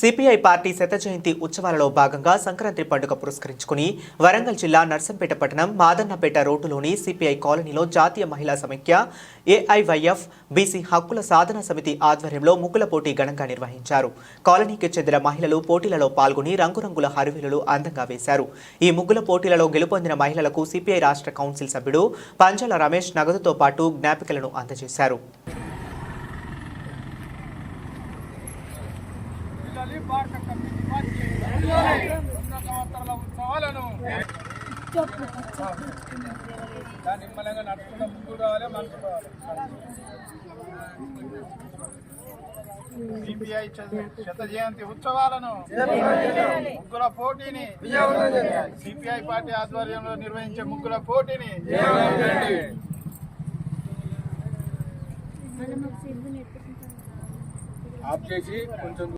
CPI party శత జయంతి ఉత్సవాలలో భాగంగా సంక్రాంతి పండుగ పురస్కరించుకుని వరంగల్ జిల్లా నర్సంపేట పట్టణం మాదన్నపేట రోడ్డులోని సిపిఐ కాలనీలో జాతీయ మహిళా సమైక్య ఏఐవైఎఫ్ బీసీ హక్కుల సాధన సమితి ఆధ్వర్యంలో ముగ్గుల పోటీ ఘనంగా నిర్వహించారు. కాలనీకి చెందిన మహిళలు పోటీలలో పాల్గొని రంగురంగుల హరివిలులు అందంగా వేశారు. ఈ ముగ్గుల పోటీలలో గెలుపొందిన మహిళలకు సిపిఐ రాష్ట్ర కౌన్సిల్ సభ్యుడు పంచాల రమేష్ నగదుతో పాటు జ్ఞాపికలను అందజేశారు. పిల్లలి భారత సంవత్సరాల ఉత్సవాలను దాన్ని నిమ్మలంగా నడుచుకుంటూ ముందు రావాలి మనసు రావాలి. సిపిఐ శత జయంతి ఉత్సవాలను ముగ్గుల పోటీని సిపిఐ పార్టీ ఆధ్వర్యంలో నిర్వహించే ముగ్గుల పోటీని ఆప్ చేసి కొంచెం